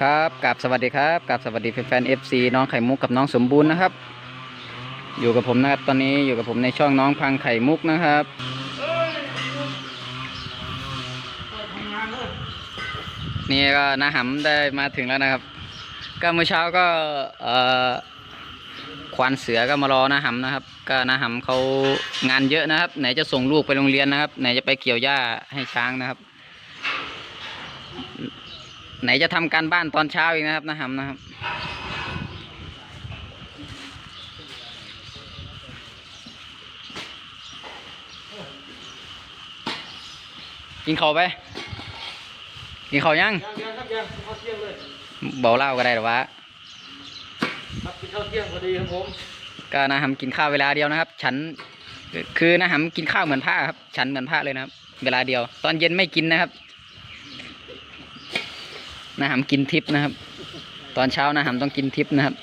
ครับกับสวัสดีครับกับสวัสดีแฟนๆ FC น้องไข่มุกกับน้องสมบูรณ์นะครับ อยู่กับผมนะครับตอนนี้อยู่กับผมในช่องน้องพังไข่มุกนะครับนี่ก็นาหำได้มาถึงแล้วนะครับ ก็เมื่อเช้าก็เอ่อควานเสือก็มารอนาหำนะครับ ก็นาหำเขางานเยอะนะครับ ไหนจะส่งลูกไปโรงเรียนนะครับ ไหนจะไปเกี่ยวหญ้าให้ช้างนะครับ ไหนจะทำการบ้านตอนเช้าอีกนะครับนะหำนะครับ กินข้าวไป กินข้าวยังยังยังครับยังข้าวเที่ยงเลยเบาเหล้าก็ได้หรอวะครับกินข้าวเที่ยงพอดีครับผมก็นะหำกินข้าวเวลาเดียวนะครับ ฉันคือนะหำกินข้าวเหมือนผ้าครับ ฉันเหมือนผ้าเลยนะครับ เวลาเดียว ตอนเย็นไม่กินนะครับ นะหำกินทิพนะครับ ตอนเช้านะหำต้องกินทิพนะครับ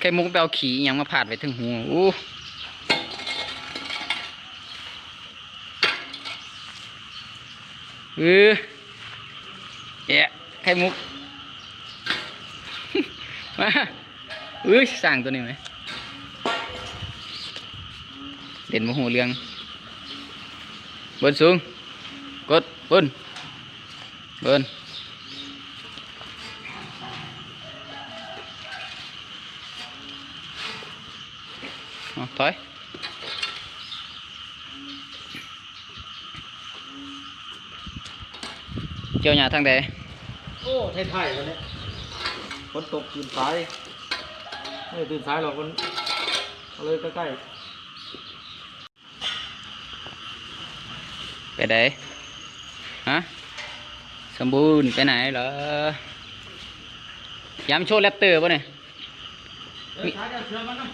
ไข่มุกไปเอาขี่ยังมาผาดไว้ถึงหูอู้เออแอะไข่มุก มาเอ้ยสั่งตัวนี้ไหมเด่นโมโหเรื่อง บนสูงกดบนบนเอาถอยเจียวหยาทางใด โอ้ ไทยๆวันนี้ฝนตกตื่นสายไม่ได้ตื่นสายหรอกมันเอาเลยใกล้ไปไหนฮะสมบูรณ์ไปไหนเหรอย้ำโชว์แรปเตอร์ป่ะเนี่ยๆเดินสายจะเสือป้วยเนี่ย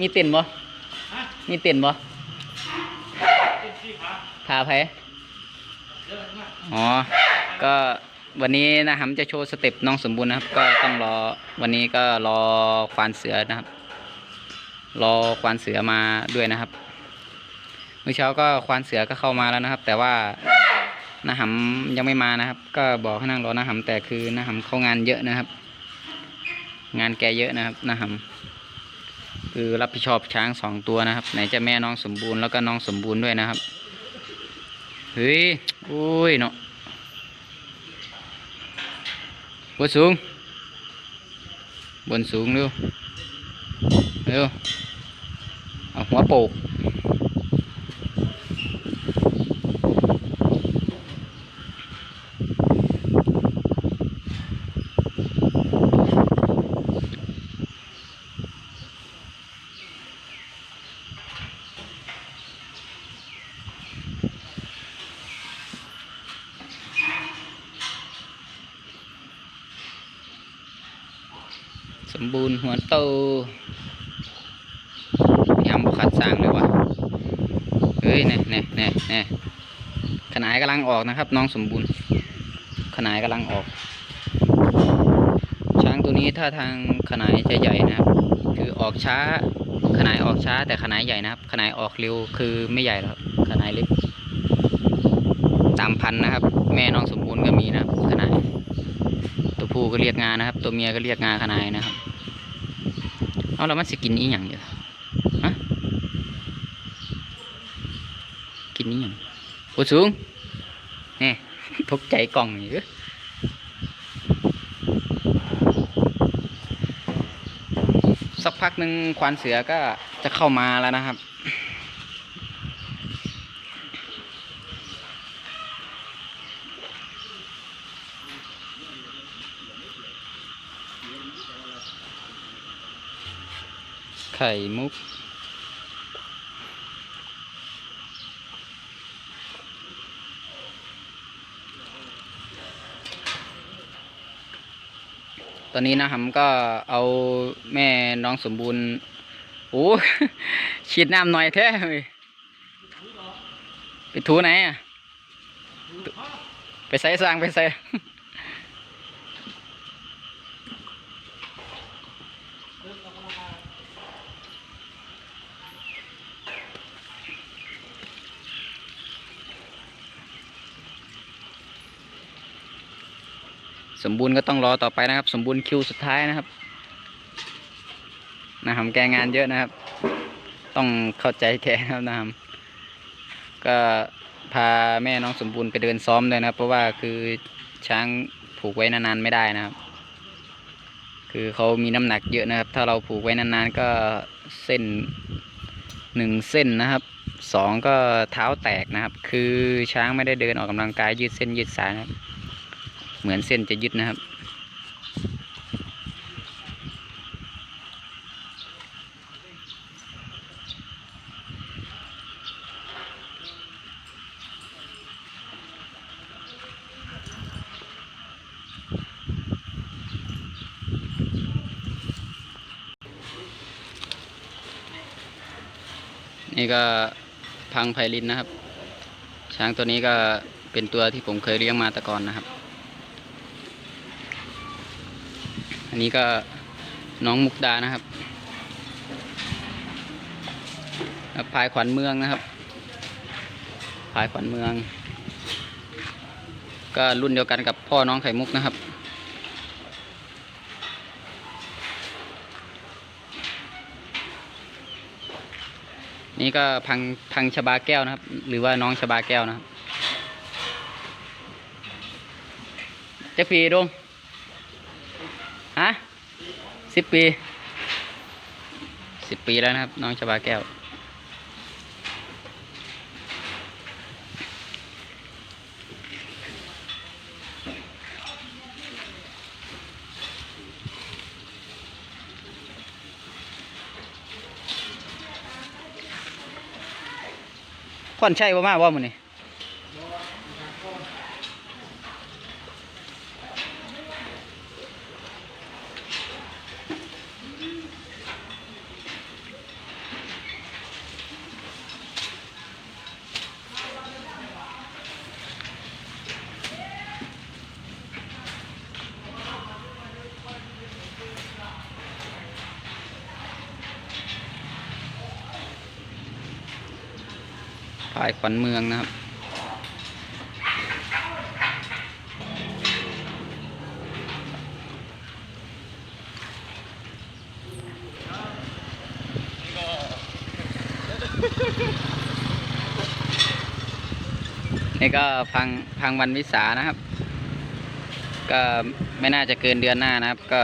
มีเต้นบ่มีเต้นบ่เต็มที่ขาพาไผเดินมาอ๋อ ก็วันนี้นะครับจะโชว์สเต็ปน้องสมบูรณ์นะครับ ก็ต้องรอวันนี้ก็รอควานเสือนะครับ รอควานเสือมาด้วยนะครับ เมื่อเช้าก็ควานเสือก็เข้ามาแล้วนะครับ แต่ว่านาหำยังไม่มานะครับ ก็บอกให้นั่งรอนาหำแต่คือนาหำเข้างานเยอะนะครับ งานแกเยอะนะครับนาหำคือรับผิดชอบช้างสองตัวนะครับ ไหนจะแม่น้องสมบูรณ์แล้วก็น้องสมบูรณ์ด้วยนะครับเฮ้ยโอ้ยเนาะบนสูง บนสูงเร็วเร็วเอาหัวโปก บูรณ์หัวโตยำบุขัดสร้างเลยวะเฮ้ยเนี่ยเนี่ยเนี่ยเนี่ยขนายกำลังออกนะครับ น้องสมบูรณ์ ขนายกำลังออก ช้างตัวนี้ถ้าทางขนายจะใหญ่นะครับ คือออกช้า ขนายออกช้า แต่ขนายใหญ่นะครับ ขนายออกเร็วคือไม่ใหญ่หรอกขนายเล็กตามพันนะครับ แม่น้องสมบูรณ์ก็มีนะครับขนายตัวผู้ก็เรียกงานะครับ ตัวเมียก็เรียกงาขนายนะครับ เอาแล้วมันสิกินอีหยังอยู่ฮะกินอีหยังโอ้สูงนี่ตกใจกล่องอยู่สักพักหนึ่งควานเสือก็จะเข้ามาแล้วนะครับ ไข่มุก ตอนนี้นะครับก็เอาแม่น้องสมบูรณ์ โอ้ฉีดน้ำหน่อยแท้เว้ยไปถูไหนอะ ไปใส่สร้างไปใส่ สมบูรณ์ก็ต้องรอต่อไปนะครับ สมบูรณ์คิวสุดท้ายนะครับนะครับแกงานเยอะนะครับ ต้องเข้าใจแกครับนะครับก็พาแม่น้องสมบูรณ์ไปเดินซ้อมเลยนะครับ เพราะว่าคือช้างผูกไว้นานๆไม่ได้นะครับ คือเขามีน้ำหนักเยอะนะครับ ถ้าเราผูกไว้นานๆก็เส้นหนึ่งเส้นนะครับสองก็เท้าแตกนะครับ คือช้างไม่ได้เดินออกกำลังกายยืดเส้นยืดสายนะครับ เหมือนเส้นจะยึดนะครับ นี่ก็พังไพลินนะครับ ช้างตัวนี้ก็เป็นตัวที่ผมเคยเลี้ยงมาแต่ก่อนนะครับ อันนี้ก็น้องมุกดานะครับแล้วพายขวัญเมืองนะครับพายขวัญเมือง ก็รุ่นเดียวกันกับพ่อน้องไข่มุกนะครับ นี่ก็พังพังชบาแก้วนะครับ หรือว่าน้องชบาแก้วนะครับเจะปีดง สิบปีสิบปีแล้วนะครับ น้องชบาแก้วพ่อนใช่บ่มาว่ามันนี่ายขวัญเมืองนะครับ นี่ก็พังพังวันวิสานะครับ ก็ไม่น่าจะเกินเดือนหน้านะครับ ก็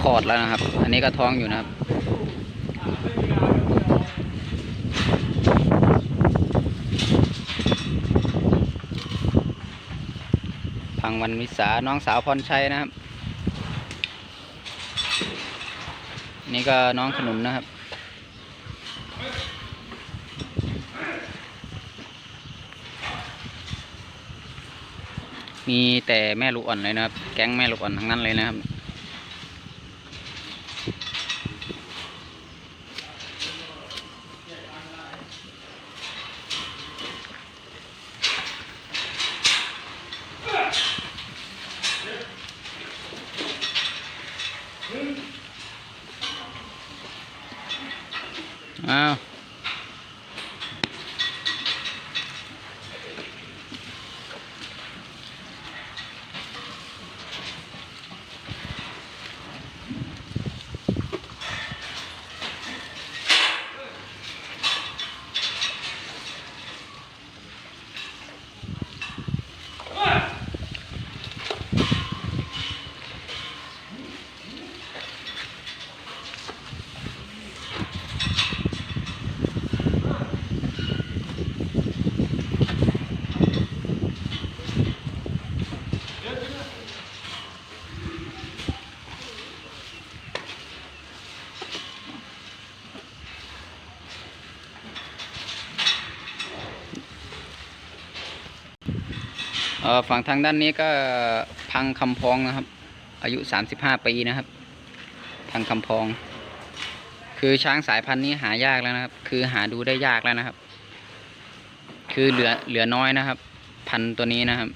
คอดแล้วนะครับ อันนี้ก็ท้องอยู่นะครับ วันวิสาน้องสาวพรชัยนะครับ นี่ก็น้องขนุนนะครับ มีแต่แม่ลูกอ่อนเลยนะครับ แก๊งแม่ลูกอ่อนทั้งนั้นเลยนะครับ อ้าว ฝั่งทางด้านนี้ก็พังคำพองนะครับ อายุ35ปีนะครับ พังคำพอง คือช้างสายพันธุ์นี้หายากแล้วนะครับ คือหาดูได้ยากแล้วนะครับ คือเหลือเหลือน้อยนะครับ พันธุ์ตัวนี้นะครับ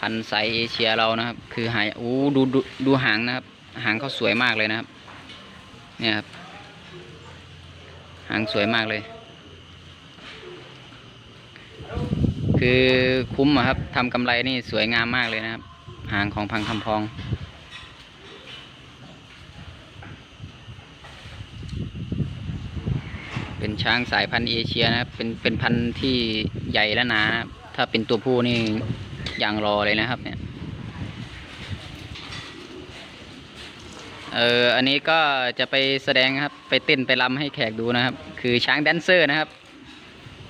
พันธุ์ไซส์เอเชียเรานะครับ คือหายอู้ดูดูดูหางนะครับ หางเขาสวยมากเลยนะครับ เนี่ยครับ หางสวยมากเลย คือคุ้มครับทำกำไรนี่สวยงามมากเลยนะครับ หางของพังคำพองเป็นช้างสายพันธุ์เอเชียนะครับ เป็นเป็นพันธุ์ที่ใหญ่และหนานะครับถ้าเป็นตัวผู้นี่อย่างรอเลยนะครับเนี่ย เอออันนี้ก็จะไปแสดงครับ ไปเต้นไปรำให้แขกดูนะครับ คือช้างแดนเซอร์นะครับ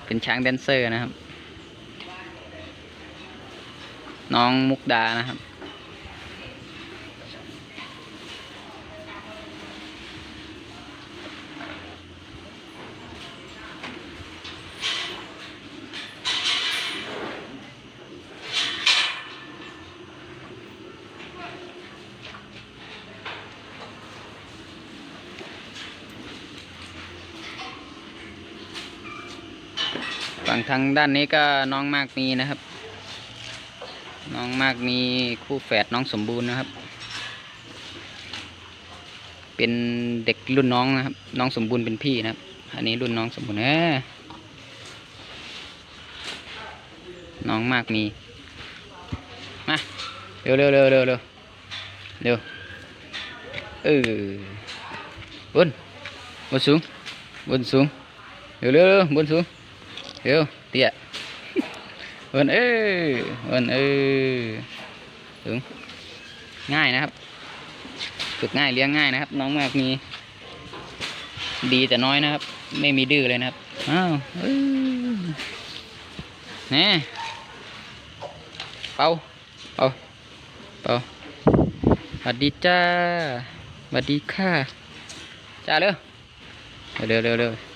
เป็นช้างแดนเซอร์นะครับ น้องมุกดานะครับ ฝั่งทางด้านนี้ก็น้องมากมีนะครับ มากมีคู่แฝดน้องสมบูรณ์นะครับ เป็นเด็กรุ่นน้องนะครับ น้องสมบูรณ์เป็นพี่นะครับ อันนี้รุ่นน้องสมบูรณ์เออน้องมากมีมาเร็วเร็วเร็วเร็วเร็วเร็วเออบนบนสูงบนสูงเร็วเร็วเร็วบนสูงเร็วเตี้ย เอินเอ้ยเอินเอ้ยถึงง่ายนะครับ ฝึกง่ายเลี้ยงง่ายนะครับ น้องมากมี ดีแต่น้อยนะครับ ไม่มีดื้อเลยนะครับอ้าวเอ้ยแนี่เป่าเป่าเป่าสวัสดีจ้าสวัสดีค่ะจ้าเร็วเร็วเร็วเร็ว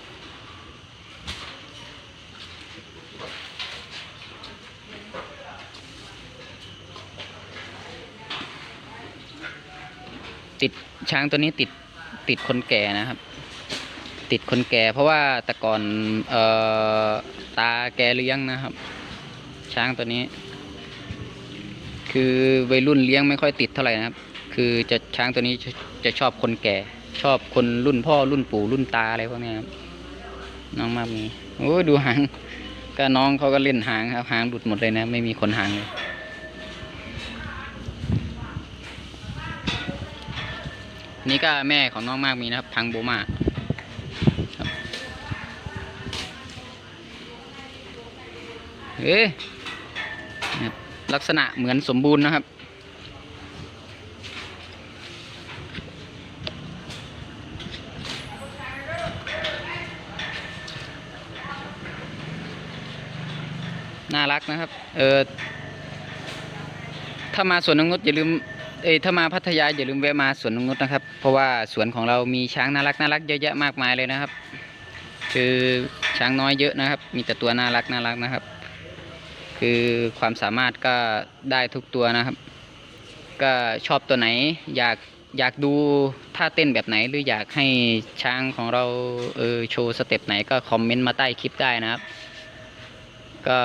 ติดช้างตัวนี้ติดติดคนแก่นะครับ ติดคนแก่ เพราะว่าแต่ก่อนเอ่อตาแกเลี้ยงนะครับ ช้างตัวนี้ คือวัยรุ่นเลี้ยงไม่ค่อยติดเท่าไหร่นะครับ คือจะช้างตัวนี้จะชอบคนแก่ ชอบคนรุ่นพ่อรุ่นปู่รุ่นตาอะไรพวกนี้ครับน้องมากมีโอ้ดูหางก็น้องเขาก็เล่นหางครับ หางหลุดหมดเลยนะ ไม่มีคนหางเลย นี่ก็แม่ของน้องมากมีนะครับพังโบมาครับเอ๊ะลักษณะเหมือนสมบูรณ์นะครับ น่ารักนะครับ เออถ้ามาสวนนงนุษอย่าลืม เอ้ยถ้ามาพัทยาอย่าลืมแวะมาสวนนงนุษนะครับ เพราะว่าสวนของเรามีช้างน่ารักน่ารักเยอะแยะมากมายเลยนะครับ คือช้างน้อยเยอะนะครับ มีแต่ตัวน่ารักน่ารักนะครับ คือความสามารถก็ได้ทุกตัวนะครับ ก็ชอบตัวไหนอยากอยากดูท่าเต้นแบบไหนหรืออยากให้ช้างของเราเออโชว์สเต็ปไหนก็คอมเมนต์มาใต้คลิปได้นะครับ ก็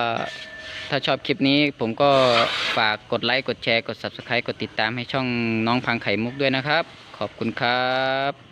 ถ้าชอบคลิปนี้ผมก็ฝากกดไลค์กดแชร์กด Subscribe กดติดตามให้ช่องน้องพังไข่มุกด้วยนะครับ ขอบคุณครับ